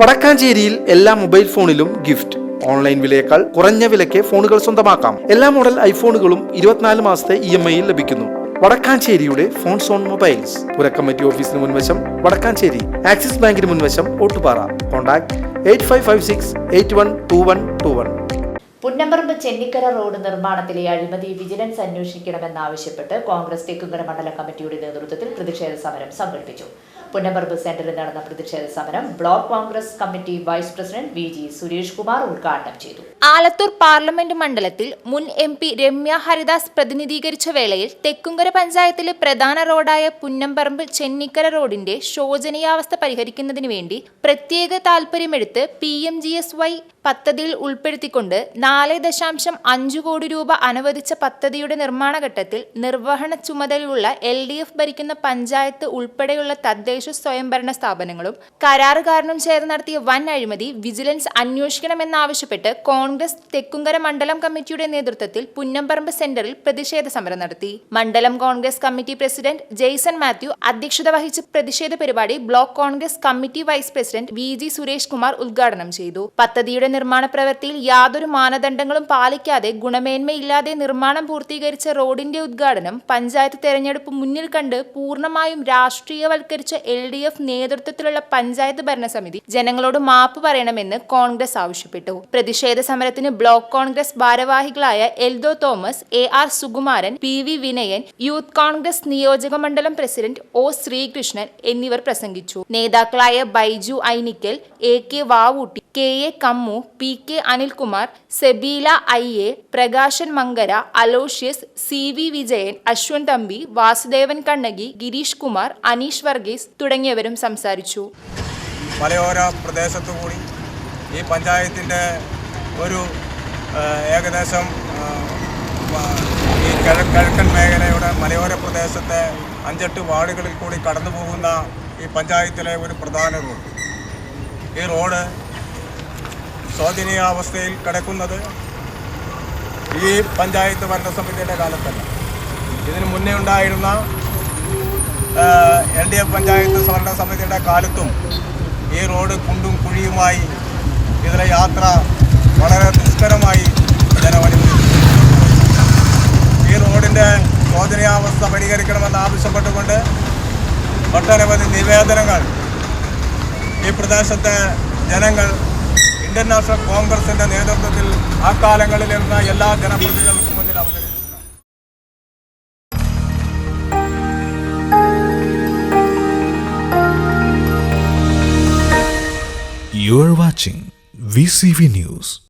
വടക്കാഞ്ചേരിയിൽ എല്ലാ മൊബൈൽ ഫോണിലും gift. Online വിലയേക്കാൾ കുറഞ്ഞ വിലയ്ക്ക് ഫോണുകൾ സ്വന്തമാക്കാം. എല്ലാ മോഡൽ ഐഫോണുകളും ഇരുപത്തിനാല് മാസത്തെ ഇ എം ഐയിൽ ലഭിക്കുന്നു. വടക്കാഞ്ചേരിയുടെ ഫോൺ സോൺ മൊബൈൽസ്. പുരക്കമ്മറ്റി ഓഫീസിന് മുൻവശം വടക്കാഞ്ചേരി. ആക്സിസ് ബാങ്കിന് മുൻവശം Ottupara. Contact eight five five six eight one two one two one. Punnamparambu Chennikkara road നിർമ്മാണത്തിലെ അഴിമതി വിജിലൻസ് അന്വേഷിക്കണമെന്നാവശ്യപ്പെട്ട് കോൺഗ്രസ് തെക്കുംകര മണ്ഡല കമ്മിറ്റിയുടെ നേതൃത്വത്തിൽ പ്രതിഷേധ സമരം സംഘടിപ്പിച്ചു. പുന്നമ്പറമ്പ് സെന്ററിൽ നടന്ന പ്രതിഷേധ സമരം block Congress committee vice president V G Suresh Kumar ഉദ്ഘാടനം ചെയ്തു. ആലത്തൂർ പാർലമെന്റ് മണ്ഡലത്തിൽ മുൻ എം പി രമ്യ ഹരിദാസ് പ്രതിനിധീകരിച്ച വേളയിൽ തെക്കുംകര പഞ്ചായത്തിലെ പ്രധാന റോഡായ പുന്നമ്പറമ്പ് ചെന്നിക്കര റോഡിന്റെ ശോചനീയാവസ്ഥ പരിഹരിക്കുന്നതിന് വേണ്ടി പ്രത്യേക താൽപര്യമെടുത്ത് P M G S Y പദ്ധതിയിൽ ഉൾപ്പെടുത്തിക്കൊണ്ട് നാല് ദശാംശം അഞ്ചു കോടി രൂപ അനുവദിച്ച പദ്ധതിയുടെ നിർമ്മാണ ഘട്ടത്തിൽ നിർവഹണ ചുമതലയുള്ള എൽ ഡി എഫ് ഭരിക്കുന്ന പഞ്ചായത്ത് ഉൾപ്പെടെയുള്ള തദ്ദേശ സ്വയംഭരണ സ്ഥാപനങ്ങളും കരാറുകാരനും ചേർന്ന് നടത്തിയ വൻ അഴിമതി വിജിലൻസ് അന്വേഷിക്കണമെന്നാവശ്യപ്പെട്ട് കോൺഗ്രസ് തെക്കുംകര മണ്ഡലം കമ്മിറ്റിയുടെ നേതൃത്വത്തിൽ പുന്നമ്പറമ്പ് സെന്ററിൽ പ്രതിഷേധ സമരം നടത്തി. മണ്ഡലം കോൺഗ്രസ് കമ്മിറ്റി പ്രസിഡന്റ് ജെയ്സൺ മാത്യു അധ്യക്ഷത വഹിച്ച പ്രതിഷേധ പരിപാടി block Congress committee vice president V G Suresh Kumar ഉദ്ഘാടനം ചെയ്തു. പദ്ധതിയുടെ നിർമ്മാണ പ്രവൃത്തിയിൽ യാതൊരു മാനദണ്ഡങ്ങളും പാലിക്കാതെ ഗുണമേന്മയില്ലാതെ നിർമ്മാണം പൂർത്തീകരിച്ച റോഡിന്റെ ഉദ്ഘാടനം പഞ്ചായത്ത് തെരഞ്ഞെടുപ്പ് മുന്നിൽ കണ്ട് പൂർണമായും രാഷ്ട്രീയവൽക്കരിച്ച എൽ ഡി എഫ് നേതൃത്വത്തിലുള്ള പഞ്ചായത്ത് ഭരണസമിതി ജനങ്ങളോട് മാപ്പ് പറയണമെന്ന് കോൺഗ്രസ് ആവശ്യപ്പെട്ടു. പ്രതിഷേധ സമരത്തിന് ബ്ലോക്ക് കോൺഗ്രസ് ഭാരവാഹികളായ Eldho Thomas A R Sukumaran P V Vinayan youth Congress നിയോജക മണ്ഡലം പ്രസിഡന്റ് ഒ ശ്രീകൃഷ്ണൻ എന്നിവർ പ്രസംഗിച്ചു. നേതാക്കളായ Baiju Ainikkal A K Vavutty K A Kammu P K Anilkumar Sebeela I A Prakashan Mankara Aloysius C V Vijayan Ashwan Thampi Vasudevan Kannaki Girish Kumar Aneesh Varghese തുടങ്ങിയവരും സംസാരിച്ചു. മലയോര പ്രദേശത്തു കൂടി ഈ പഞ്ചായത്തിന്റെ ഒരു ഏകദേശം ഈ കിഴ കിഴക്കൻ മേഖലയുടെ മലയോര പ്രദേശത്തെ അഞ്ചെട്ട് വാർഡുകളിൽ കൂടി കടന്നു പോകുന്ന ഈ പഞ്ചായത്തിലെ ഒരു പ്രധാന റോഡ്. ഈ റോഡ് ശോചനീയാവസ്ഥയിൽ കിടക്കുന്നത് ഈ പഞ്ചായത്ത് ഭരണസമിതിയുടെ കാലത്തല്ല. ഇതിനു മുന്നേ ഉണ്ടായിരുന്ന എൽ ഡി എഫ് പഞ്ചായത്ത് ഭരണസമിതിയുടെ കാലത്തും ഈ റോഡ് കുണ്ടും കുഴിയുമായി ഇതിലെ യാത്ര വളരെ ദുഷ്കരമായി ജനമനുഭവിച്ചു. ഈ റോഡിന്റെ ശോചനീയാവസ്ഥ പരിഹരിക്കണമെന്ന് ആവശ്യപ്പെട്ടുകൊണ്ട് ഒട്ടനവധി നിവേദനങ്ങൾ ഈ പ്രദേശത്തെ ജനങ്ങൾ ഇന്ത്യൻ നാഷണൽ കോൺഗ്രസിന്റെ നേതൃത്വത്തിൽ ആ കാലങ്ങളിലിരുന്ന എല്ലാ ജനപ്രതിനിധികൾക്കും മുന്നിൽ അവതരിച്ചു You are watching VCV News.